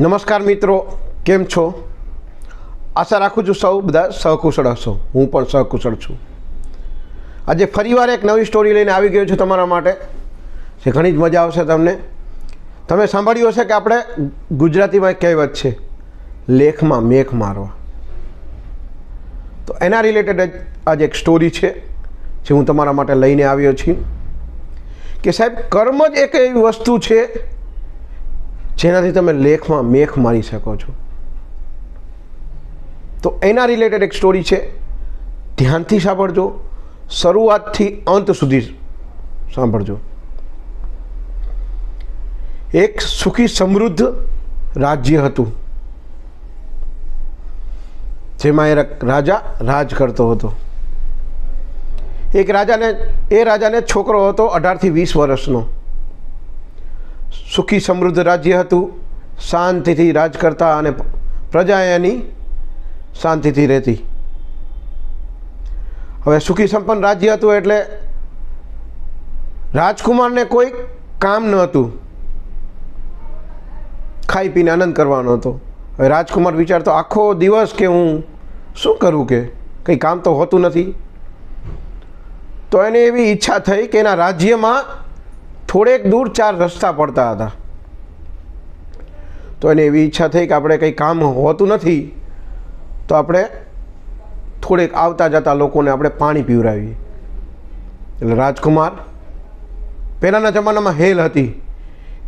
નમસ્કાર મિત્રો, કેમ છો? આશા રાખું છું સૌ બધા સહકુશળ હશો. હું પણ સહકુશળ છું. આજે ફરીવાર એક નવી સ્ટોરી લઈને આવી ગયો છું તમારા માટે. જે ઘણી જ મજા આવશે તમને. તમે સાંભળ્યું હશે કે આપણે ગુજરાતીમાં એક કહેવત છે, લેખમાં મેઘ મારવા. તો એના રિલેટેડ જ આજે એક સ્ટોરી છે, જે હું તમારા માટે લઈને આવ્યો છું. કે સાહેબ, કર્મ જ એક એવી વસ્તુ છે જેનાથી તમે લેખમાં મેખ મારી શકો છો. તો એના રિલેટેડ એક સ્ટોરી છે. ધ્યાનથી સાંભળજો. શરૂઆતથી અંત સુધી સાંભળજો. એક સુખી સમૃદ્ધ રાજ્ય હતું. જેમાં એ રાજા રાજ કરતો હતો. એક રાજાને, એ રાજાને છોકરો હતો અઢારથી વીસ વર્ષનો. સુખી સમૃદ્ધ રાજ્ય હતું. શાંતિથી રાજ કરતા અને પ્રજા એની શાંતિથી રહેતી. હવે સુખી સંપન્ન રાજ્ય હતું એટલે રાજકુમારને કોઈ કામ ન હતું. ખાઈ પીને આનંદ કરવાનો હતો. હવે રાજકુમાર વિચારતો આખો દિવસ કે હું શું કરું કે? કંઈ કામ તો હોતું નથી. તો એને એવી ઈચ્છા થઈ કે એના રાજ્યમાં થોડેક દૂર ચાર રસ્તા પડતા હતા. તો એને એવી ઈચ્છા થઈ કે આપણે કંઈ કામ હોતું નથી, તો આપણે થોડેક આવતા જતા લોકોને આપણે પાણી પીવડાવીએ એટલે રાજકુમાર પહેલાંના જમાનામાં હેલ હતી.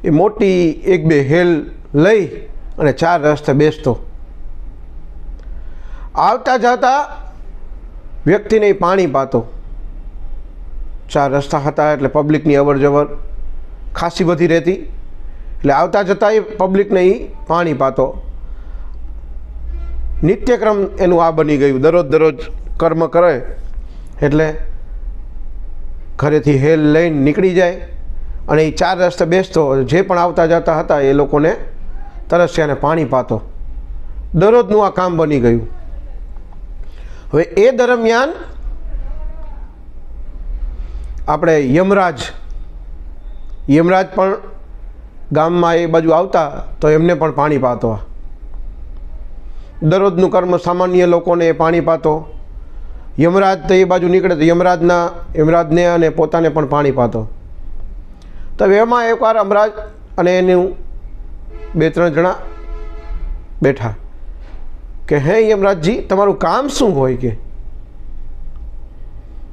એ મોટી એક બે હેલ લઈ અને ચાર રસ્તે બેસતો. આવતા જતા વ્યક્તિને પાણી પાતો. ચાર રસ્તા હતા એટલે પબ્લિકની અવર જવર ખાસી બધી રહેતી. એટલે આવતા જતાં એ પબ્લિકને એ પાણી પાતો. નિત્યક્રમ એનું આ બની ગયું. દરરોજ દરરોજ કર્મ કરે, એટલે ઘરેથી હેલ લઈને નીકળી જાય અને એ ચાર રસ્તે બેસતો. જે પણ આવતા જતા હતા એ લોકોને તરસ્યાને પાણી પાતો. દરરોજનું આ કામ બની ગયું. હવે એ દરમિયાન આપણે યમરાજ યમરાજ પણ ગામમાં એ બાજુ આવતા તો એમને પણ પાણી પાતો. દરરોજનું કર્મ સામાન્ય લોકોને એ પાણી પાતો. યમરાજ તો એ બાજુ નીકળે તો યમરાજના, યમરાજને અને પોતાને પણ પાણી પાતો. તો એમાં એકવાર અમરાજ અને એનું બે ત્રણ જણા બેઠા કે, હે યમરાજજી, તમારું કામ શું હોય કે?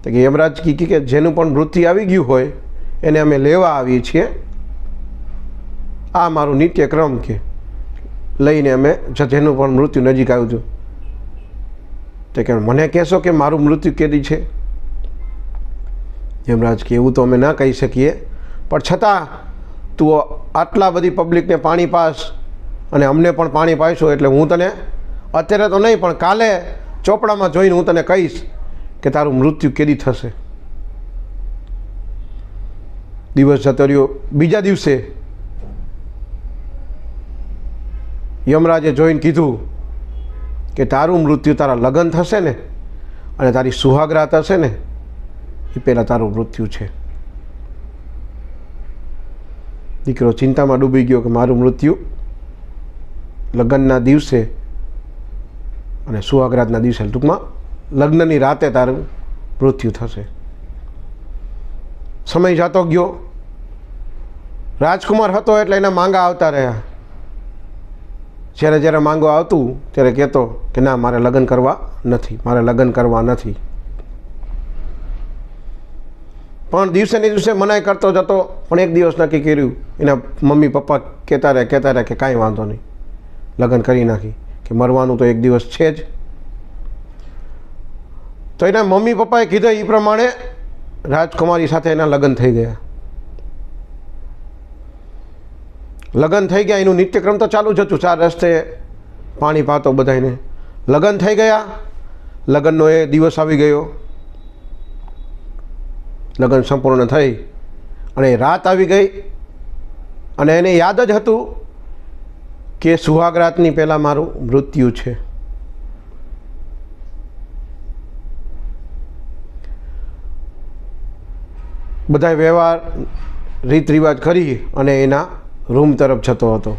યમરાજ કી કે જેનું પણ વૃત્તિ આવી ગયું હોય એને અમે લેવા આવીએ છીએ. આ મારું નિત્યક્રમ કે લઈને અમે જેનું પણ મૃત્યુ નજીક આવ્યું હતું. તો કે મને કહેશો કે મારું મૃત્યુ કેદી છે? યમરાજ કે એવું તો અમે ના કહી શકીએ. પણ છતાં તું આટલા બધી પબ્લિકને પાણી પાસ અને અમને પણ પાણી પાઈશો એટલે હું તને અત્યારે તો નહીં પણ કાલે ચોપડામાં જોઈને હું તને કહીશ કે તારું મૃત્યુ કેદી થશે. દિવસ જતો રહ્યો. બીજા દિવસે યમરાજે જોઈને કીધું કે તારું મૃત્યુ તારા લગ્ન થશે ને અને તારી સુહાગરા હશે ને, એ પહેલાં તારું મૃત્યુ છે. દીકરો ચિંતામાં ડૂબી ગયો કે મારું મૃત્યુ લગ્નના દિવસે અને સુહાગરાતના દિવસે. ટૂંકમાં લગ્નની રાતે તારું મૃત્યુ થશે. સમય જતો ગયો. રાજકુમાર હતો એટલે એના માંગા આવતા રહ્યા. જ્યારે જ્યારે માંગો આવતું, ત્યારે કહેતો કે ના, મારે લગ્ન કરવા નથી, મારે લગ્ન કરવા નથી. પણ દિવસે ને દિવસે મનાઈ કરતો જતો, પણ એક દિવસ નક્કી કર્યું. એના મમ્મી પપ્પા કહેતા રહે કહેતા રહે કે કાંઈ વાંધો નહીં. લગ્ન કરી નાખી. કે મરવાનું તો એક દિવસ છે જ. તો એના મમ્મી પપ્પાએ કીધું એ પ્રમાણે રાજકુમારી સાથે એના લગ્ન થઈ ગયા. લગ્ન થઈ ગયા, એનું નિત્યક્રમ તો ચાલુ જ હતું. ચાર રસ્તે પાણી પાતો બધાને લગ્ન થઈ ગયા. લગ્નનો એ દિવસ આવી ગયો. લગ્ન સંપૂર્ણ થઈ અને રાત આવી ગઈ. અને એને યાદ જ હતું કે સુહાગરાતની પહેલાં મારું મૃત્યુ છે. બધા વ્યવહાર રીત રિવાજ કરી અને એના રૂમ તરફ જતો હતો.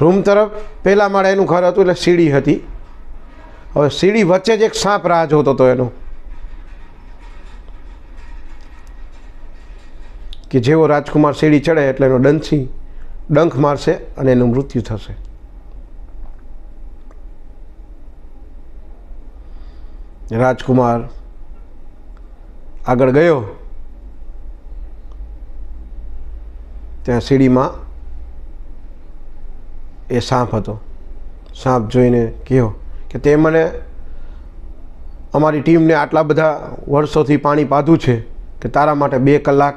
રૂમ તરફ પહેલા માળે એનું ઘર હતું એટલે સીડી હતી. હવે સીડી વચ્ચે જ એક સાપ રાહ જોતો હતો એનો. કે જેવો રાજકુમાર સીડી ચડે એટલે એનો ડંસી ડંખ મારશે અને એનું મૃત્યુ થશે. રાજકુમાર આગળ ગયો. ત્યાં સીડીમાં એ સાપ હતો. સાપ જોઈને કહ્યો કે તે મને અમારી ટીમને આટલા બધા વર્ષોથી પાણી પાધું છે કે તારા માટે બે કલાક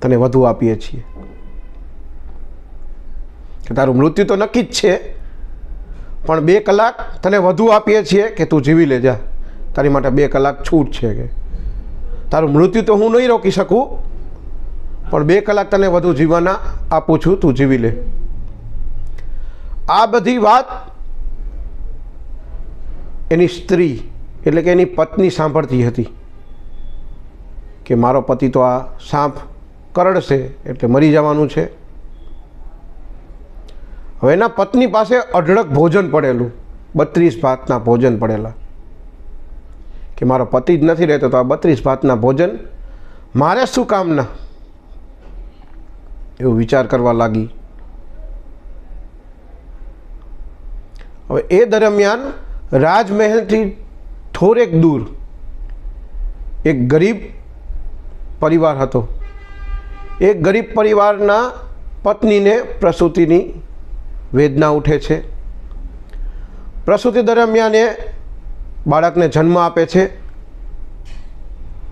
તને વધુ આપીએ છીએ. કે તારું મૃત્યુ તો નક્કી જ છે, પણ બે કલાક તને વધુ આપીએ છીએ કે તું જીવી લેજા તારી માટે બે કલાક છૂટ છે કે. તારું મૃત્યુ તો હું નહીં રોકી શકું. પણ બે કલાક તને વધુ જીવવાના આપું છું, તું જીવી લે. આ બધી વાત એની સ્ત્રી, એટલે કે એની પત્ની સાંભળતી હતી કે મારો પતિ તો આ સાપ કરડશે એટલે મરી જવાનું છે. હવે એના પત્ની પાસે અઢળક ભોજન પડેલું, બત્રીસ ભાતના ભોજન પડેલા. કે મારો પતિ જ નથી રહેતો, તો આ બત્રીસ ભાતના ભોજન મારે શું કામના? એવું વિચાર કરવા લાગી. હવે એ દરમિયાન રાજમહેલથી થોડેક દૂર એક ગરીબ પરિવાર હતો. એ ગરીબ પરિવારના પત્નીને પ્રસૂતિની વેદના ઉઠે છે. પ્રસૂતિ દરમિયાન એ બાળકને જન્મ આપે છે.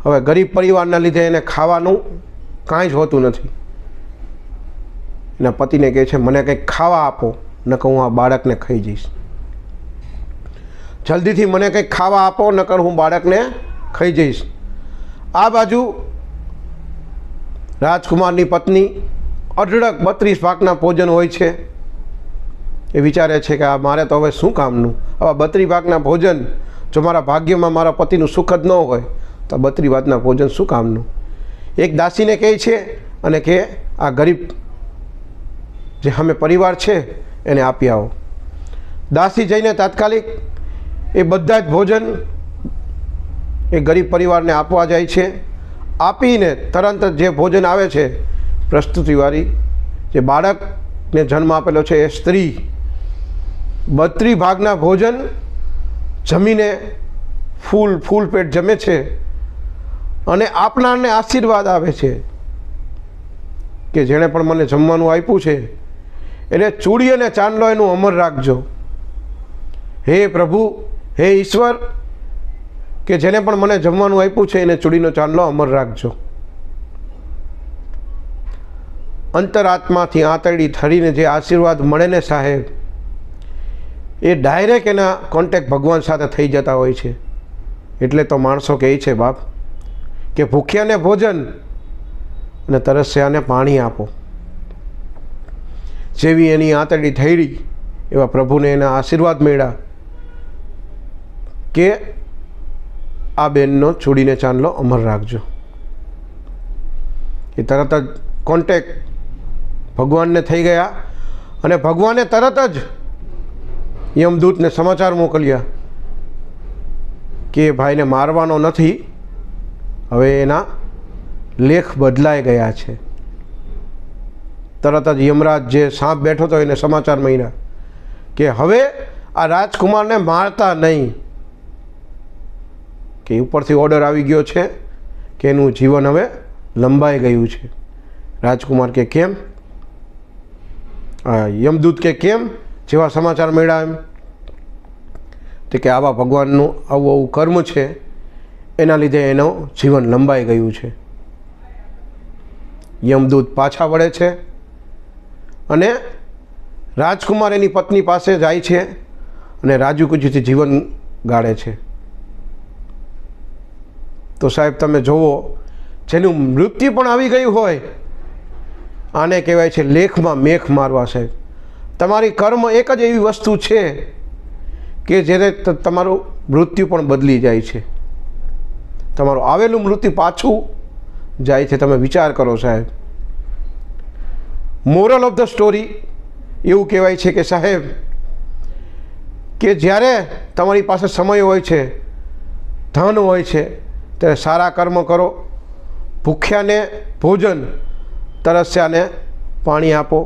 હવે ગરીબ પરિવારના લીધે એને ખાવાનું કાંઈ જ હોતું નથી. એના પતિને કહે છે, મને કંઈક ખાવા આપો, નકર હું આ બાળકને ખાઈ જઈશ. જલ્દીથી મને કંઈક ખાવા આપો, નકર હું બાળકને ખાઈ જઈશ. આ બાજુ રાજકુમારની પત્ની અઢળક બત્રીસ ભાગના ભોજન હોય છે. એ વિચારે છે કે આ મારે તો હવે શું કામનું? આવા બત્રી ભાગના ભોજન, જો મારા ભાગ્યમાં મારા પતિનું સુખ જ ન હોય, તો બત્રી ભાગના ભોજન શું કામનું? એક દાસીને કહે છે અને કે આ ગરીબ જે અમે પરિવાર છે, એને આપી આવો. દાસી જઈને તાત્કાલિક એ બધા જ ભોજન એ ગરીબ પરિવારને આપવા જાય છે. આપીને તરત જે ભોજન આવે છે પ્રસ્તુતિવાળી જે બાળકને જન્મ આપેલો છે, એ સ્ત્રી બત્રી ભાગના ભોજન જમીને ફૂલ ફૂલ પેટ જમે છે અને આપનારને આશીર્વાદ આવે છે કે જેણે પણ મને જમવાનું આપ્યું છે એને ચૂડી અને ચાંદલો એનું અમર રાખજો. હે પ્રભુ, હે ઈશ્વર, કે જેને પણ મને જમવાનું આપ્યું છે એને ચૂડીનો ચાંદલો અમર રાખજો. અંતરાત્માથી આંતરડી થરીને જે આશીર્વાદ મળે ને સાહેબ, એ ડાયરેક્ટ એના કોન્ટેક્ટ ભગવાન સાથે થઈ જતા હોય છે. એટલે તો માણસો કહે છે, બાપ, કે ભૂખ્યાને ભોજન અને તરસ્યાને પાણી આપો. જેવી એની આંતરડી થઈ એવા પ્રભુને એના આશીર્વાદ મળ્યા કે આ બેનનો છોડીને ચાંદલો અમર રાખજો. એ તરત જ કોન્ટેક ભગવાનને થઈ ગયા અને ભગવાને તરત જ યમદૂતને સમાચાર મોકલ્યા કે ભાઈને મારવાનો નથી, હવે એના લેખ બદલાઈ ગયા છે. તરત જ યમરાજ જે સાપ બેઠો હતો એને સમાચાર મળ્યા કે હવે આ રાજકુમારને મારતા નહીં. કે ઉપરથી ઓર્ડર આવી ગયો છે કે એનું જીવન હવે લંબાઈ ગયું છે. રાજકુમાર કે કેમ? યમદૂત કે કેમ? જેવા સમાચાર મળ્યા એમ. તે કે આવા ભગવાનનું આવું આવું કર્મ છે, એના લીધે એનું જીવન લંબાઈ ગયું છે. યમદૂત પાછા વળે છે. અને રાજકુમાર એની પત્ની પાસે જાય છે અને રાજુકુજીથી જીવન ગાળે છે. તો સાહેબ, તમે જુઓ, જેનું મૃત્યુ પણ આવી ગયું હોય, આને કહેવાય છે લેખમાં મેખ મારવા સાહેબ. તમારી કર્મ એક જ એવી વસ્તુ છે કે જેને તમારું મૃત્યુ પણ બદલી જાય છે. તમારું આવેલું મૃત્યુ પાછું જાય છે. તમે વિચાર કરો સાહેબ. મોરલ ઓફ ધ સ્ટોરી એવું કહેવાય છે કે સાહેબ, કે જ્યારે તમારી પાસે સમય હોય છે, ધન હોય છે, ત્યારે સારા કર્મ કરો, ભૂખ્યાને ભોજન, તરસ્યાને પાણી આપો,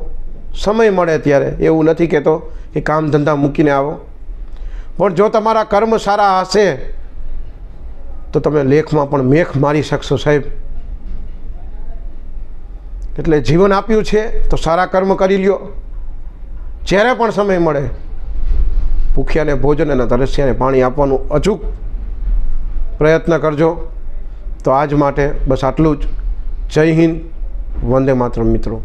સમય મળે ત્યારે, એવું નથી કહેતો કે કામ ધંધા મૂકીને આવો. પણ જો તમારા કર્મ સારા હશે, તો તમે લેખમાં પણ મેખ મારી શકશો સાહેબ. એટલે જીવન આપ્યું છે, તો સારા કર્મ કરી લ્યો. જ્યારે પણ સમય મળે, ભૂખ્યાને ભોજન અને તરસ્યાને પાણી આપવાનું અચૂક પ્રયત્ન કરજો. તો આજ માટે બસ આટલું જ. જય હિન્દ, વંદે માતરમ મિત્રો.